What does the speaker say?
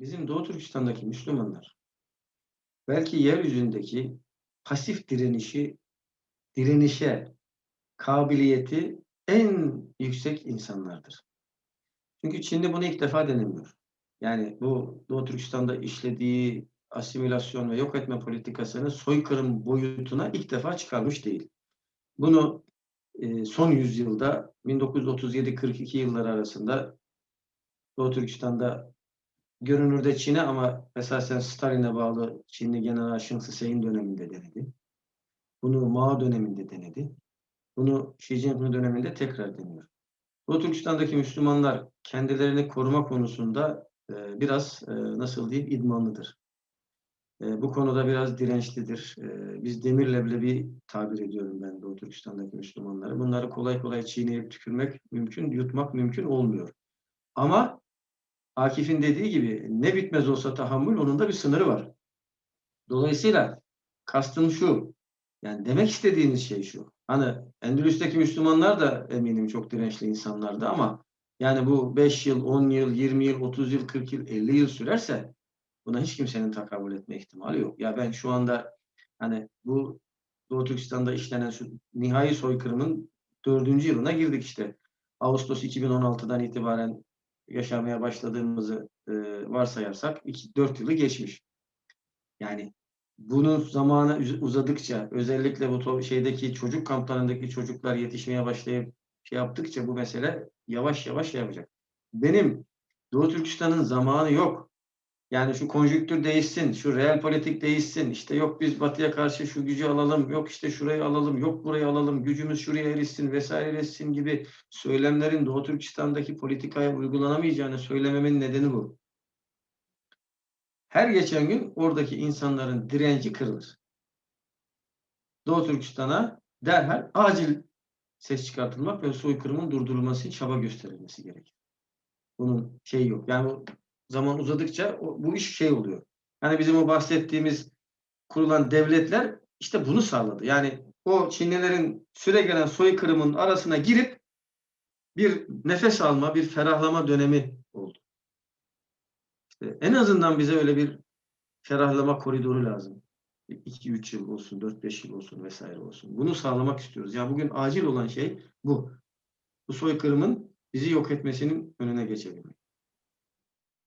bizim Doğu Türkistan'daki Müslümanlar belki yeryüzündeki pasif direnişi, direnişe kabiliyeti en yüksek insanlardır. Çünkü Çin'de bunu ilk defa denemiyor. Yani bu Doğu Türkistan'da işlediği asimilasyon ve yok etme politikasını soykırım boyutuna ilk defa çıkarmış değil. Bunu e, son yüzyılda 1937-42 yılları arasında Doğu Türkistan'da görünürde Çin'e ama esasen Stalin'e bağlı Çinli General Şeng Hüseyin döneminde denedi. Bunu Mao döneminde denedi. Bunu Xi Jinping döneminde tekrar deniyor. Doğu Türkistan'daki Müslümanlar kendilerini koruma konusunda e, biraz e, nasıl diyeyim idmanlıdır. E, bu konuda biraz dirençlidir. E, biz demir leblebi tabir ediyorum ben Doğu Türkistan'daki Müslümanları. Bunları kolay kolay çiğneyip tükürmek mümkün, yutmak mümkün olmuyor. Ama Akif'in dediği gibi ne bitmez olsa tahammül onun da bir sınırı var. Dolayısıyla kastım şu. Yani demek istediğiniz şey şu. Hani Endülüs'teki Müslümanlar da eminim çok dirençli insanlardı ama yani bu 5 yıl, 10 yıl, 20 yıl, 30 yıl, 40 yıl, 50 yıl sürerse buna hiç kimsenin takabül etme ihtimali yok. Ya ben şu anda hani bu Doğu Türkistan'da işlenen şu nihai soykırımın dördüncü yılına girdik işte. Ağustos 2016'dan itibaren yaşamaya başladığımızı e, varsayarsak 4 yılı geçmiş. Yani bunun zamanı uz- uzadıkça özellikle bu şeydeki çocuk kamplarındaki çocuklar yetişmeye başlayıp şey yaptıkça bu mesele yavaş yavaş şey yapacak. Benim Doğu Türkistan'ın zamanı yok. Yani şu konjüktür değişsin, şu real politik değişsin. İşte yok biz batıya karşı şu gücü alalım, yok işte şurayı alalım, yok burayı alalım, gücümüz şuraya erişsin vesaire erişsin gibi söylemlerin Doğu Türkistan'daki politikaya uygulanamayacağını söylememin nedeni bu. Her geçen gün oradaki insanların direnci kırılır. Doğu Türkistan'a derhal acil ses çıkartılmak ve soykırımın durdurulması çaba gösterilmesi gerekir. Bunun şeyi yok. Yani zaman uzadıkça bu iş şey oluyor. Yani bizim o bahsettiğimiz kurulan devletler işte bunu sağladı. Yani o Çinlilerin süre gelen soykırımın arasına girip bir nefes alma, bir ferahlama dönemi oldu. İşte en azından bize öyle bir ferahlama koridoru lazım. 2-3 yıl olsun, 4-5 yıl olsun vesaire olsun. Bunu sağlamak istiyoruz. Yani bugün acil olan şey bu. Bu soykırımın bizi yok etmesinin önüne geçebilmek.